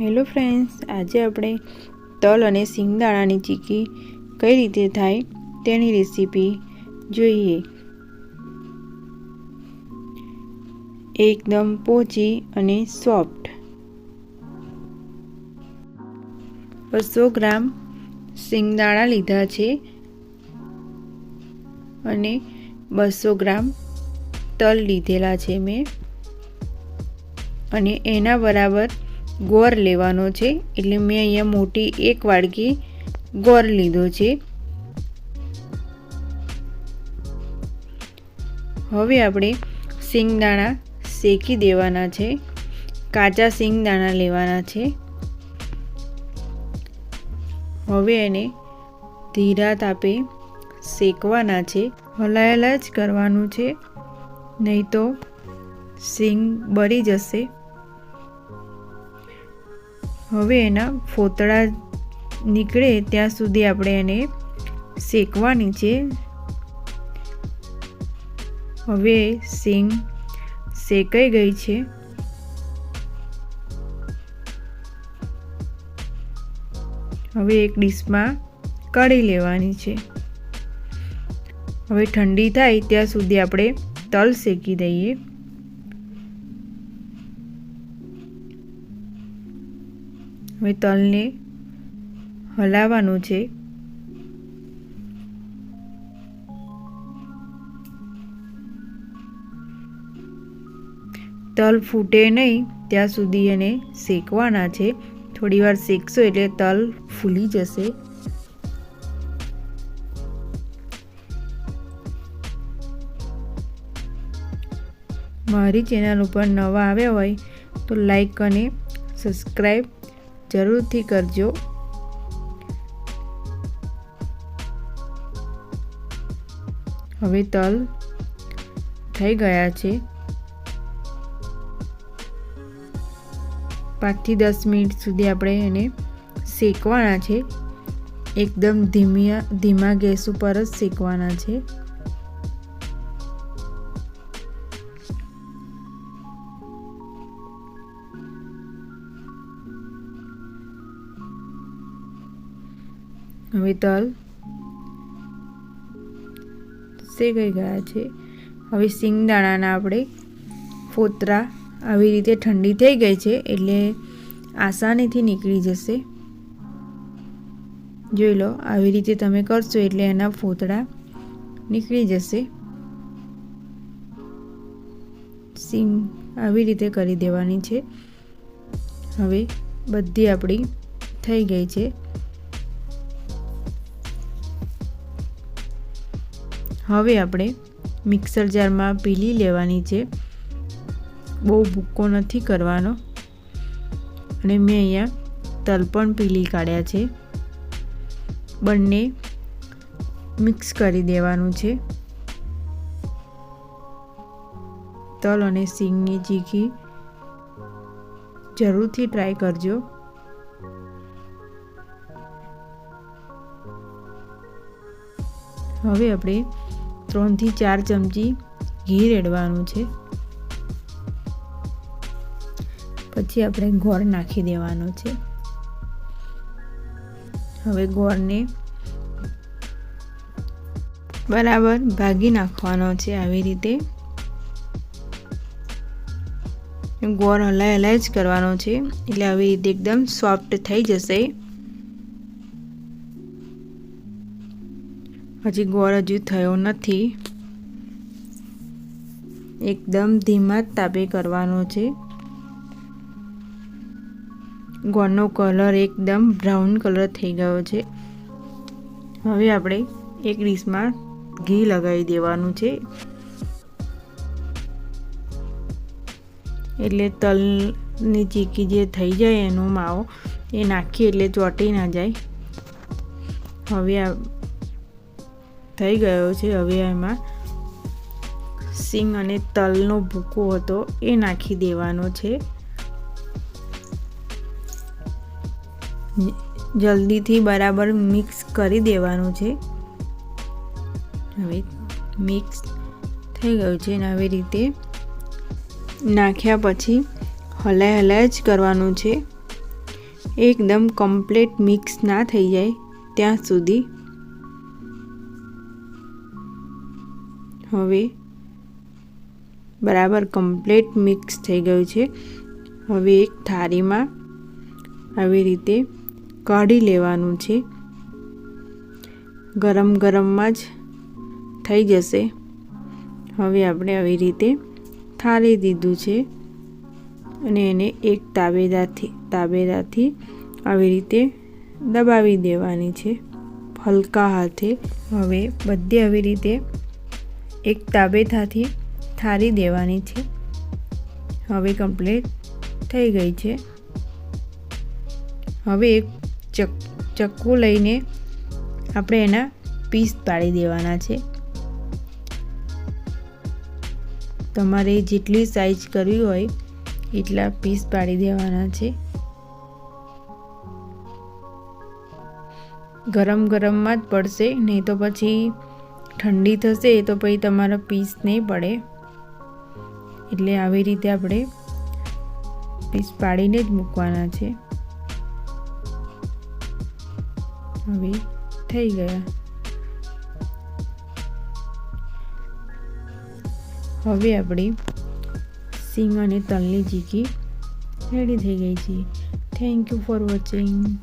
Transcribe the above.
Hello friends, આજે આપણે તલ અને સિંગદાણાની ચીકી કઈ રીતે થાય તેની રેસીપી જોઈએ. એકદમ પોચી અને સોફ્ટ. બસો ગ્રામ સિંગદાણા લીધા છે અને બસો ગ્રામ તલ લીધેલા છે મેં. અને એના બરાબર ગોળ લેવાનો છે. એટલે મેં અહીંયા મોટી એક વાડકી ગોળ લીધો છે. હવે આપણે સિંગદાણા શેકી દેવાના છે. કાચા સિંગદાણા લેવાના છે. હવે એને ધીરા તાપે શેકવાના છે. હલાયેલા જ કરવાનું છે. નહીં તો સિંગ બળી જશે. હવે એના ફોતળા નીકળે ત્યાં સુધી આપણે એને શેકવાની છે. હવે સિંગ શેકાઈ ગઈ છે. હવે એક ડીશમાં કાઢી લેવાની છે. હવે ઠંડી થાય ત્યાં સુધી આપણે તલ શેકી દઈએ. હવે તલને હલાવવાનું છે. તલ ફૂટે નહીં, ત્યાં સુધી એને શેકવાના છે. થોડી વાર શેકશો એટલે તલ ફૂલી જશે. મારી ચેનલ ઉપર નવા આવ્યા હોય તો લાઈક અને સબસ્ક્રાઈબ જરૂરથી કરજો. હવે તલ થઈ ગયા છે. પાંચથી દસ મિનિટ સુધી આપણે એને શેકવાના છે. એકદમ ધીમિયા, ધીમા ગેસ ઉપર જ શેકવાના છે. હવે તલ શેકાઈ ગયા છે? હવે સિંગદાણાના આપણે ફોતરા આવી રીતે ઠંડી થઈ ગઈ છે એટલે આસાનીથી નીકળી જશે. જોઈ લો, આવી રીતે તમે કરશો એટલે એના ફોતળા નીકળી જશે. સિંગ આવી રીતે કરી દેવાની છે. હવે બધી આપણી થઈ ગઈ છે. હવે આપણે મિક્સર જારમાં પીલી લેવાની છે. બહુ ભૂક્કો નથી કરવાનો. અને મેં અહીંયા તલ પણ પીલી કાઢ્યા છે. બંને મિક્સ કરી દેવાનું છે. તલ અને સિંગની ચીખી જરૂરથી ટ્રાય કરજો. હવે આપણે ત્રણથી ચાર ચમચી ઘી રેડવાનું છે. પછી આપણે ગોળ નાખી દેવાનો છે. હવે ગોળને બરાબર ભાગી નાખવાનો છે આવી રીતે. ગોળ હલાય હલાય જ કરવાનો છે. એટલે આવી રીતે એકદમ સોફ્ટ થઈ જશે. હજી ગોળ હજુ થયો નથી. એકદમ ધીમા જ તાપે કરવાનો છે. ગોળનો કલર એકદમ બ્રાઉન કલર થઈ ગયો છે. હવે આપણે એક ડીશમાં ઘી લગાવી દેવાનું છે. એટલે તલની ચીકી જે થઈ જાય એનો માવો એ નાખીએ એટલે ચોટી ના જાય. હવે થઈ ગયો છે હવે એમાં સિંગ અને તલનો ભૂકો હતો એ નાખી દેવાનો છે. જલ્દીથી બરાબર મિક્સ કરી દેવાનું છે. હવે મિક્સ થઈ ગયું છે અને આવી રીતે નાખ્યા પછી હલાય હલાય જ કરવાનું છે. એકદમ કમ્પ્લીટ મિક્સ ના થઈ જાય ત્યાં સુધી. હવે બરાબર કમ્પ્લીટ મિક્સ થઈ ગયું છે. હવે એક થાળીમાં આવી રીતે કાઢી લેવાનું છે. ગરમ ગરમમાં જ થઈ જશે. હવે આપણે આવી રીતે થાળી દીધું છે અને એને એક તાબેદારથી તાબેદારથી આવી રીતે દબાવી દેવાની છે. હલકા હાથે હવે બધી આવી રીતે એક તાબેથાથી થાળી દેવાની છે. હવે કમ્પ્લીટ થઈ ગઈ છે. હવે એક ચક, ચક્કુ લઈને આપણે એના પીસ પાડી દેવાના છે. તમારે જેટલી સાઈઝ કરવી હોય એટલા પીસ પાડી દેવાના છે. ગરમ ગરમમાં જ પડશે, નહીં તો પછી ઠંડી થશે તો પછી તમારો પીસ નહીં પડે. એટલે આવી રીતે આપણે પીસ પાડીને જ મૂકવાના છે. હવે થઈ ગયા. હવે આપણી સિંગ અને તલની ચીકી રેડી થઈ ગઈ છે. Thank you for watching